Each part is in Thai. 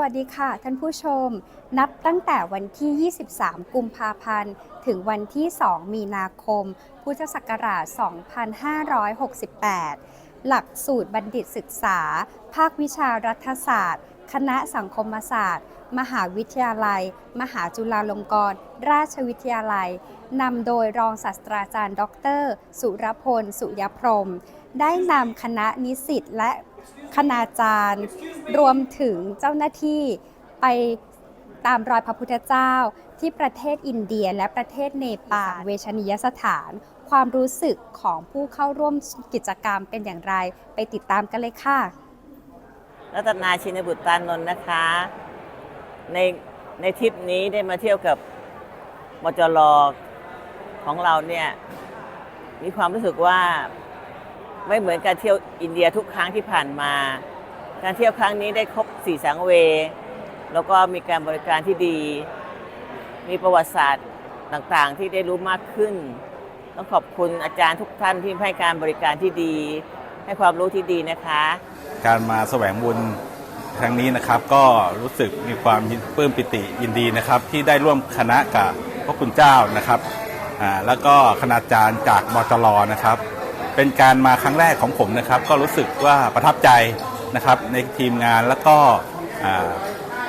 วัสดีค่ะ ท่านผู้ชม นับตั้งแต่วันที่ 23 กุมภาพันธ์ ถึงวันที่ 2 มีนาคม พุทธศักราช 2568 หลักสูตรบัณฑิตศึกษา ภาควิชารัฐศาสตร์ คณะสังคมศาสตร์ มหาวิทยาลัย มหาจุฬาลงกรณราชวิทยาลัย นำโดยรองศาสตราจารย์ ดร สุรพล สุยพรม ได้นำคณะนิสิตและคณาจารย์ รวมถึงเจ้าหน้าที่ไปตามรอยพระพุทธเจ้า ที่ประเทศอินเดียและประเทศเนปาลเวชนียสถาน ความรู้สึกของผู้เข้าร่วมกิจกรรมเป็นอย่างไร ไปติดตามกันเลยค่ะ รัตนาชินบุตรตานนท์นะคะ ในในทริปนี้ได้มาเที่ยวกับมจรของเราเนี่ยมีความรู้สึกว่า ไม่เหมือนการเที่ยวอินเดียทุกครั้งที่ผ่านมา การเที่ยวครั้งนี้ได้ครบสี่สังเว แล้วก็มีการบริการที่ดี มีประวัติศาสตร์ต่างๆ ที่ได้รู้มากขึ้น ต้องขอบคุณอาจารย์ทุกท่านที่ให้การบริการที่ดี ให้ความรู้ที่ดีนะคะ การมาแสวงบุญครั้งนี้นะครับก็รู้สึกมีความปลื้มปิติยินดีนะครับ ที่ได้ร่วมคณะกับพระคุณเจ้านะครับอ่าแล้วก็คณาจารย์จากมจรนะครับ เป็นการมาครั้งแรกของผมนะครับ ก็รู้สึกว่าประทับใจนะครับในทีมงานแล้วก็อ่า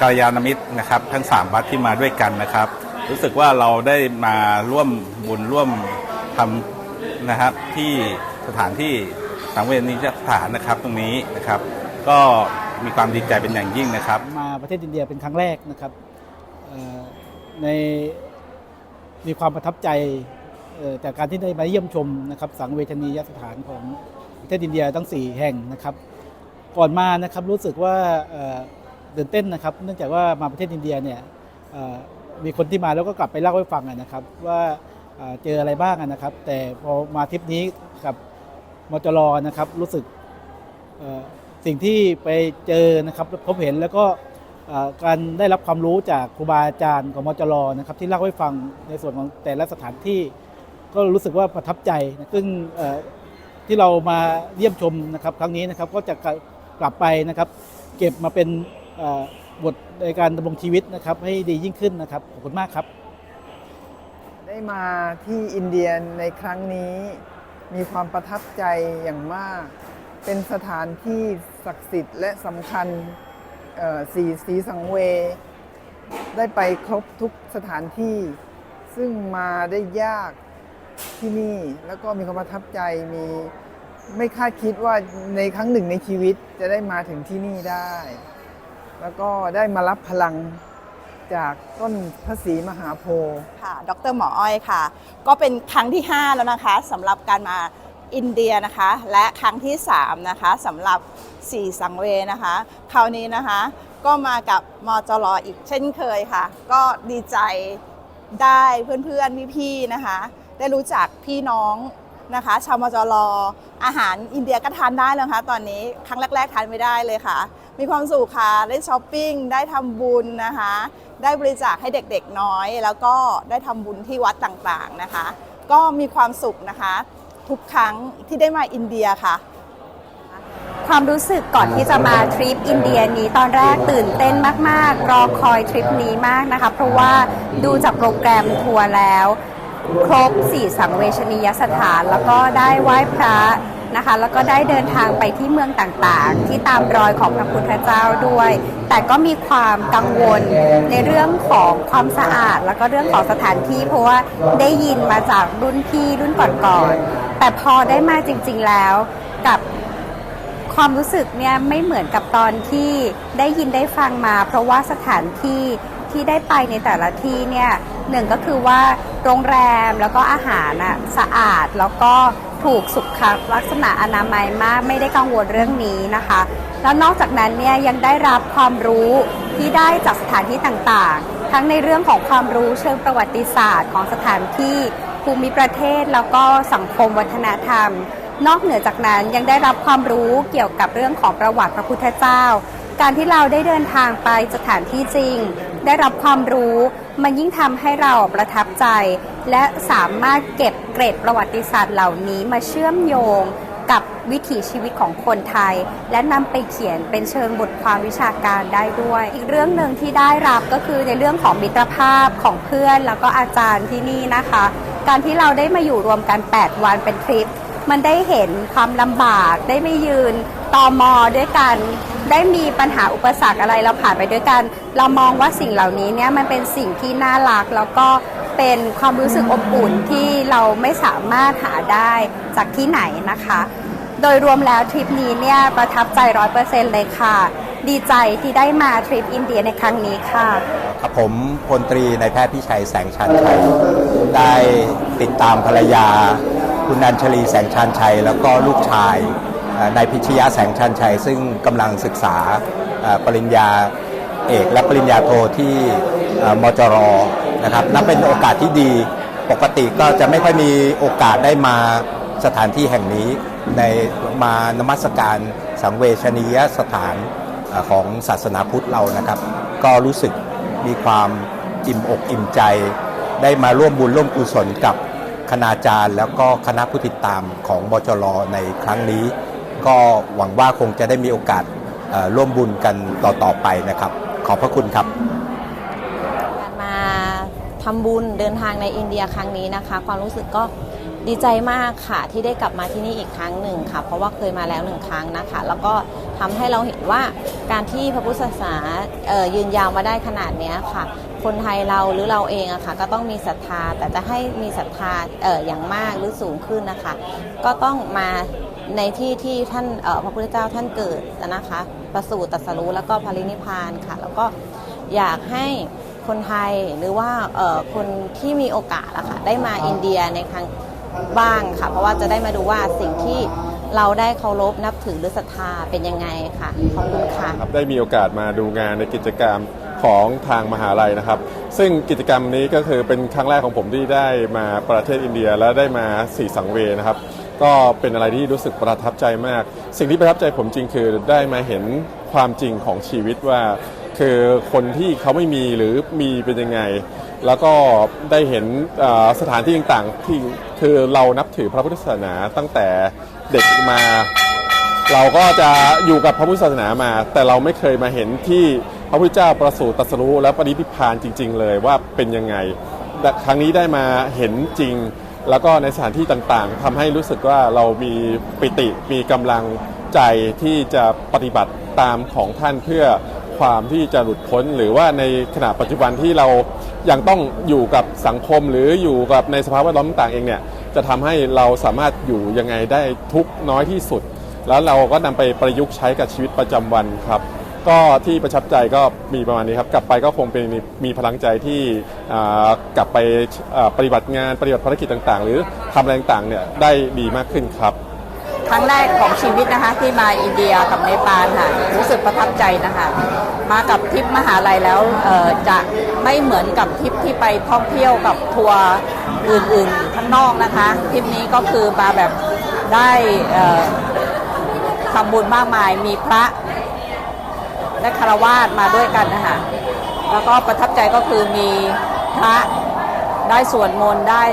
กัลยาณมิตรนะครับ ทั้งสามวัดที่มาด้วยกันนะครับ รู้สึกว่าเราได้มาร่วมบุญร่วมทำนะครับที่สถานที่สังเวชนิสถานนะครับตรงนี้นะครับ ก็มีความดีใจเป็นอย่างยิ่งนะครับ มาประเทศอินเดียเป็นครั้งแรกนะครับในมีความประทับใจ จากการที่ได้มาเยี่ยมชมนะครับสังเวชนียสถานของประเทศอินเดียทั้ง 4 แห่งนะครับ ก่อนมานะครับรู้สึกว่าตื่นเต้นนะครับ เนื่องจากว่ามาประเทศอินเดียเนี่ยมีคนที่มาแล้วก็กลับไปเล่าให้ฟังนะครับ ว่าเจออะไรบ้างนะครับ แต่พอมาทริปนี้กับมจรนะครับรู้สึกสิ่งที่ไปเจอนะครับพบเห็นแล้วก็การได้รับความรู้จากครูบาอาจารย์ของมจรนะครับที่เล่าให้ฟังในส่วนของแต่ละสถานที่ ก็รู้สึกว่าประทับใจนะซึ่งที่เรามาเยี่ยมชมนะครับครั้งนี้นะครับก็จะกลับไปนะครับ เก็บมาเป็นบทในการดำรงชีวิตนะครับให้ดียิ่งขึ้นนะครับขอบคุณมากครับ ได้มาที่อินเดียในครั้งนี้มีความประทับใจอย่างมาก เป็นสถานที่ศักดิ์สิทธิ์และสำคัญสีสีสังเว ได้ไปครบทุกสถานที่ ซึ่งมาได้ยาก ที่นี่ แล้วก็มีความประทับใจมีไม่คาดคิดว่าในครั้งหนึ่งในชีวิตจะได้มาถึงที่นี่ได้ แล้วก็ได้มารับพลังจากต้นพระศรีมหาโพธิ์ค่ะ ดรหมออ้อยค่ะ ก็เป็นครั้งที่ 5 แล้วนะคะสำหรับการมาอินเดียนะคะ และครั้งที่ 3 นะคะสำหรับสี่สังเวนะคะ คราวนี้นะคะ ก็มากับมจรอีกเช่นเคยค่ะ ก็ดีใจได้เพื่อนๆพี่ๆนะคะ ได้รู้จักพี่น้องนะคะ ชาวมจรอาหารอินเดียก็ทานได้แล้วนะคะตอนนี้ครั้งแรก ๆ ทานไม่ได้เลยค่ะ มีความสุขค่ะ ได้ช้อปปิ้ง ได้ทำบุญนะคะ ได้บริจาคให้เด็กๆน้อย แล้วก็ได้ทำบุญที่วัดต่างๆนะคะ ก็มีความสุขนะคะ ทุกครั้งที่ได้มาอินเดียค่ะความรู้สึกก่อนที่จะมาทริปอินเดียนี้ตอนแรกตื่นเต้นมาก ๆ รอคอยทริปนี้มากนะคะ เพราะว่าดูจากโปรแกรมทัวร์แล้ว ครบสี่สังเวชนียสถาน แล้วก็ได้ไหว้พระนะคะ แล้วก็ได้เดินทางไปที่เมืองต่างๆ ที่ตามรอยของพระพุทธเจ้าด้วย แต่ก็มีความกังวลในเรื่องของความสะอาด แล้วก็เรื่องของสถานที่ เพราะว่าได้ยินมาจากรุ่นพี่รุ่นก่อนๆแต่พอได้มาจริง ๆแล้วกับความรู้สึกเนี่ยไม่เหมือนกับตอนที่ได้ยินได้ฟังมา เพราะว่าสถานที่ ที่ได้ไปในแต่ละที่เนี่ยหนึ่งก็คือว่าโรงแรมแล้วก็อาหารน่ะสะอาดแล้วก็ถูกสุขลักษณะอนามัยมากไม่ได้กังวลเรื่องนี้นะคะ แล้วนอกจากนั้นเนี่ยยังได้รับความรู้ที่ได้จากสถานที่ต่างๆ ทั้งในเรื่องของความรู้เชิงประวัติศาสตร์ของสถานที่ภูมิประเทศแล้วก็สังคมวัฒนธรรม นอกเหนือจากนั้นยังได้รับความรู้เกี่ยวกับเรื่องของประวัติพระพุทธเจ้า การที่เราได้เดินทางไปสถานที่จริง ได้รับความรู้ มันยิ่งทำให้เราประทับใจ และสามารถเก็บเกร็ดประวัติศาสตร์เหล่านี้มาเชื่อมโยงกับวิถีชีวิตของคนไทย และนำไปเขียนเป็นเชิงบทความวิชาการได้ด้วย อีกเรื่องหนึ่งที่ได้รับก็คือในเรื่องของมิตรภาพของเพื่อน แล้วก็อาจารย์ที่นี่นะคะ การที่เราได้มาอยู่รวมกัน 8 วันเป็นทริป มันได้เห็นความลำบากได้ไม่ยืนตอมอด้วยกัน ได้มีปัญหาอุปสรรคอะไรเราผ่านไปด้วยกัน เรามองว่าสิ่งเหล่านี้เนี่ยมันเป็นสิ่งที่น่ารักแล้วก็เป็นความรู้สึกอบอุ่นที่เราไม่สามารถหาได้จากที่ไหนนะคะ โดยรวมแล้วทริปนี้เนี่ยประทับใจร้อยเปอร์เซ็นต์เลยค่ะ ดีใจที่ได้มาทริปอินเดียในครั้งนี้ค่ะครับผมพลตรีนายแพทย์พิชัยแสงชันชัยได้ติดตามภรรยา คุณนันชลีแสงชันชัย แล้วก็ลูกชาย นายพิชยะแสงชันชัย ซึ่งกำลังศึกษาปริญญาเอกและปริญญาโทที่มจรนะครับนับเป็นโอกาสที่ดีปกติก็จะไม่ค่อยมีโอกาสได้มาสถานที่แห่งนี้ในมานมัสการสังเวชนียสถานของศาสนาพุทธเรานะครับ ก็รู้สึกมีความอิ่มอกอิ่มใจ ได้มาร่วมบุญร่วมกุศลกับคณาจารย์ แล้วก็คณะผู้ติดตามของบจรในครั้งนี้ ก็หวังว่าคงจะได้มีโอกาสร่วมบุญกันต่อๆไปนะครับ ขอบพระคุณครับ การมาทำบุญเดินทางในอินเดียครั้งนี้นะคะ ความรู้สึกก็ดีใจมากค่ะที่ได้กลับมาที่นี่อีกครั้งหนึ่งค่ะ เพราะว่าเคยมาแล้วหนึ่งครั้งนะคะ แล้วก็ทำให้เราเห็นว่าการที่พระพุทธศาสนาเอ่อยืนยาวมาได้ขนาดนี้ค่ะ คนไทยเราหรือเราเองอะค่ะก็ต้องมีศรัทธาแต่จะให้มีศรัทธาอออย่างมากหรือสูงขึ้นนะคะ ก็ต้องมา ในที่ที่ท่านพระพุทธเจ้าท่านเกิดนะคะประสูติตรัสรู้แล้วก็ปรินิพพานค่ะ แล้วก็อยากให้คนไทยหรือว่าคนที่มีโอกาสอะค่ะได้มาอินเดียในครั้งบ้างค่ะ เพราะว่าจะได้มาดูว่าสิ่งที่เราได้เคารพนับถือหรือศรัทธาเป็นยังไงค่ะขอบคุณค่ะครับได้มีโอกาสมาดูงานในกิจกรรมของทางมหาลัยนะครับ ซึ่งกิจกรรมนี้ก็คือเป็นครั้งแรกของผมที่ได้มาประเทศอินเดียและได้มาสี่สังเวนะครับ ก็เป็นอะไรที่รู้สึกประทับใจมาก สิ่งที่ประทับใจผมจริงคือได้มาเห็นความจริงของชีวิตว่า คือคนที่เขาไม่มีหรือมีเป็นยังไง แล้วก็ได้เห็นสถานที่ต่างๆที่คือเรานับถือพระพุทธศาสนาตั้งแต่เด็กมา เราก็จะอยู่กับพระพุทธศาสนามา แต่เราไม่เคยมาเห็นที่พระพุทธเจ้าประสูติตรัสรู้และปรินิพานจริง ๆ เลยว่าเป็นยังไงครั้งนี้ได้มาเห็นจริง แล้วก็ในสถานที่ต่างๆทำให้รู้สึกว่าเรามีปิติมีกำลังใจที่จะปฏิบัติตามของท่านเพื่อความที่จะหลุดพ้น หรือว่าในขณะปัจจุบันที่เรายังต้องอยู่กับสังคมหรืออยู่กับในสภาพแวดล้อมต่างๆเองเนี่ยจะทำให้เราสามารถอยู่ยังไงได้ทุกน้อยที่สุด แล้วเราก็นำไปประยุกต์ใช้กับชีวิตประจำวันครับ ก็ที่ประทับใจก็มีประมาณนี้ครับ กลับไปก็คงเป็นมีพลังใจที่กลับไปปฏิบัติงานปฏิบัติภารกิจต่าง ๆ หรือทำอะไรต่างๆเนี่ยได้ดีมากขึ้นครับ ครั้งแรกของชีวิตนะคะที่มาอินเดียกับเนปาลค่ะ รู้สึกประทับใจนะคะ มากับทริปมหาลัยแล้วจะไม่เหมือนกับทริปที่ไปท่องเที่ยวกับทัวร์อื่นๆข้างนอกนะคะทริปนี้ก็คือมาแบบได้ทำบุญมากมายมีพระ และคารวาสมาด้วยกันนะคะแล้วก็ประทับใจก็คือมีพระได้สวดมนต์ได้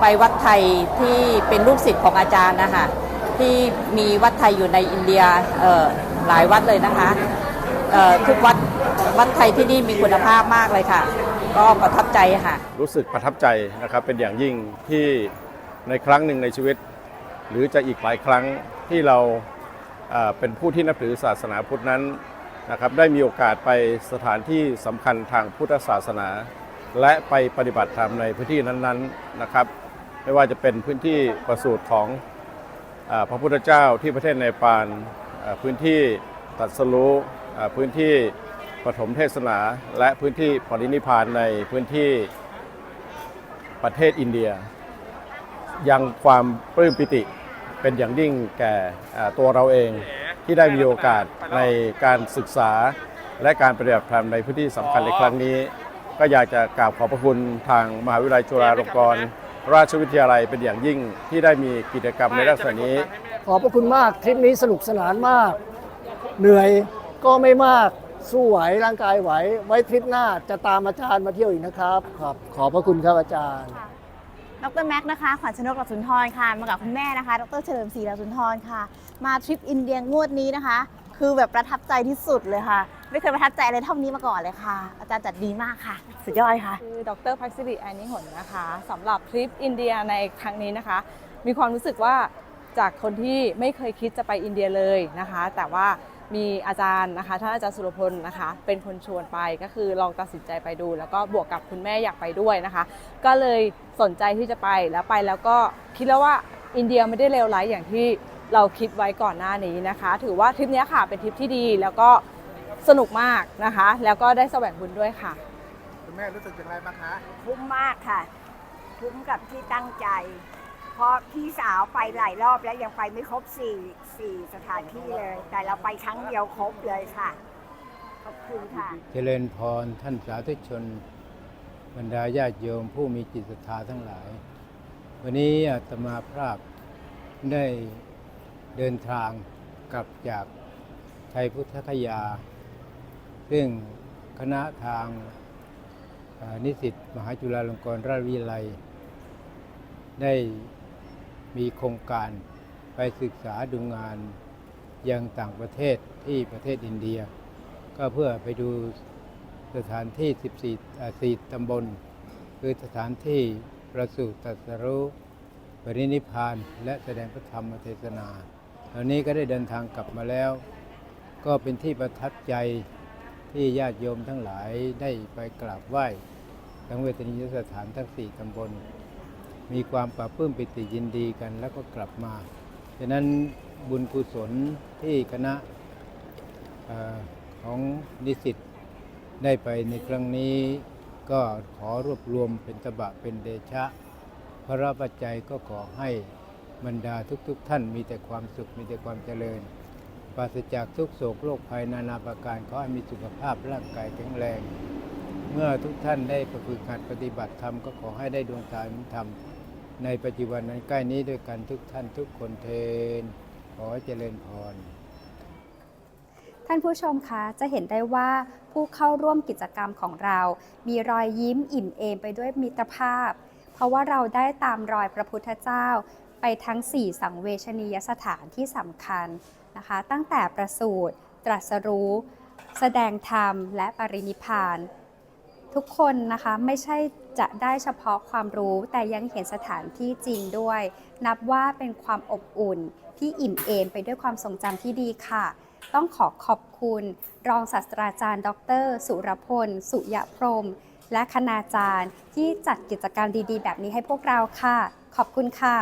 ไปวัดไทยที่เป็นลูกศิษย์ของอาจารย์นะคะที่มีวัดไทยอยู่ในอินเดียหลายวัดเลยนะคะเอ่อทุกวัดวัดไทยที่นี่มีคุณภาพมากเลยค่ะ ก็ประทับใจค่ะ รู้สึกประทับใจนะครับเป็นอย่างยิ่งที่ในครั้งหนึ่งในชีวิต หรือจะอีกหลายครั้งที่เรา เป็นผู้ที่นับถือศาสนาพุทธนั้นนะครับได้มีโอกาสไปสถานที่สำคัญทางพุทธศาสนา และไปปฏิบัติธรรมในพื้นที่นั้นๆนะครับ ไม่ว่าจะเป็นพื้นที่ประสูติของอพระพุทธเจ้าที่ประเทศเนปาลพื้นที่ตรัสรู้เอ่อพื้นที่ปฐมเทศนา และพื้นที่ปรินิพพานในพื้นที่ประเทศอินเดีย ยังความปลื้มปิติ เป็นอย่างยิ่งแก่อ่าตัวเราเองที่ได้มีโอกาสในการศึกษา และการปฏิบัติธรรมในพื้นที่สำคัญในครั้งนี้ ก็อยากจะกราบขอบพระคุณทางมหาวิทยาลัยจุฬาลงกรณราชวิทยาลัยเป็นอย่างยิ่งที่ได้มีกิจกรรมในลักษณะนี้ ขอบพระคุณมากทริปนี้สนุกสนานมาก เหนื่อยก็ไม่มากสู้ไหวร่างกายไหว ไว้ทริปหน้าจะตามอาจารย์มาเที่ยวอีกนะครับขอบขอบพระคุณครับอาจารย์ ดรแม็กนะคะขวัญชนกหลักสุนทรค่ะ มากับคุณแม่นะคะ ดรเฉลิมศรีหลักสุนทรค่ะ มาทริปอินเดียงวดนี้นะคะ คือแบบประทับใจที่สุดเลยค่ะ ไม่เคยประทับใจอะไรเท่านี้มาก่อนเลยค่ะ อาจารย์จัดดีมากค่ะ สุดยอดค่ะ คือดรพักสิริแอนนิหนนะคะสำหรับทริปอินเดียในครั้งนี้นะคะ มีความรู้สึกว่าจากคนที่ไม่เคยคิดจะไปอินเดียเลยนะคะ แต่ว่า มีอาจารย์นะคะท่านอาจารย์สุรพลนะคะ เป็นคนชวนไปก็คือลองตัดสินใจไปดู แล้วก็บวกกับคุณแม่อยากไปด้วยนะคะ ก็เลยสนใจที่จะไปแล้วไปแล้วก็คิดแล้วว่าอินเดียไม่ได้เลวร้ายอย่างที่เราคิดไว้ก่อนหน้านี้นะคะ ถือว่าทริปเนี้ยค่ะเป็นทริปที่ดีแล้วก็สนุกมากนะคะ แล้วก็ได้แสวงบุญด้วยค่ะ คุณแม่รู้สึกอย่างไรบ้างคะ คุ้มมากค่ะ คุ้มกับที่ตั้งใจเพ ราะพี่สาวไปหลายรอบแล้วยังไปไม่ครบสี่สี่สถานที่เลย แต่เราไปครั้งเดียวครบเลยค่ะ ขอบคุณค่ะ เจริญพรท่านสาธุชน บรรดาญาติโยมผู้มีจิตศรัทธาทั้งหลาย วันนี้อาตมาภาพได้เดินทางกลับจากไทยพุทธคยา ซึ่งคณะทางนิสิตมหาจุฬาลงกรณราชวิทยาลัยได้ มีโครงการไปศึกษาดูงานยังต่างประเทศที่ประเทศอินเดีย ก็เพื่อไปดูสถานที่ 14อ่า4ตำบล คือสถานที่ประสูติตรัสรู้ปรินิพาน และแสดงพระธรรมเทศนาตอนนี้ก็ได้เดินทางกลับมาแล้ว ก็เป็นที่ประทับใจที่ญาติโยมทั้งหลายได้ไปกราบไหว้ทั้งเวทนิยสถานทั้ง4ตำบล มีความปราบปื้มปิติยินดีกันแล้วก็กลับมาฉะนั้นบุญกุศลที่คณะอของนิสิตได้ไปในครั้งนี้ ก็ขอรวบรวมเป็นตบะเป็นเดชะ พระรับปัจจัยก็ขอให้บรรดาทุกๆทท่านมีแต่ความสุขมีแต่ความเจริญปราศจากทุกโศกโรคภัยนานาประการขอให้มีสุขภาพร่างกายแข็งแรง เมื่อทุกท่านได้ประพฤติหัดปฏิบัติธรรมก็ขอให้ได้ดวงตาเห็นธรรม ในปัจจุบันนั้นใกล้นี้ด้วยกันทุกท่านทุกคนเทน ขอเจริญพร ท่านผู้ชมคะจะเห็นได้ว่าผู้เข้าร่วมกิจกรรมของเรา มีรอยยิ้มอิ่มเอมไปด้วยมิตรภาพ เพราะว่าเราได้ตามรอยพระพุทธเจ้า ไปทั้ง 4 สังเวชนียสถานที่สำคัญนะคะ ตั้งแต่ประสูติตรัสรู้ แสดงธรรมและปรินิพพาน ทุกคนนะคะไม่ใช่ จะได้เฉพาะความรู้แต่ยังเห็นสถานที่จริงด้วย นับว่าเป็นความอบอุ่นที่อิ่มเอมไปด้วยความทรงจำที่ดีค่ะ ต้องขอขอบคุณ รองศาสตราจารย์ ดร สุรพล สุยพรม และคณาจารย์ที่จัดกิจกรรมดีๆ แบบนี้ให้พวกเราค่ะ ขอบคุณค่ะ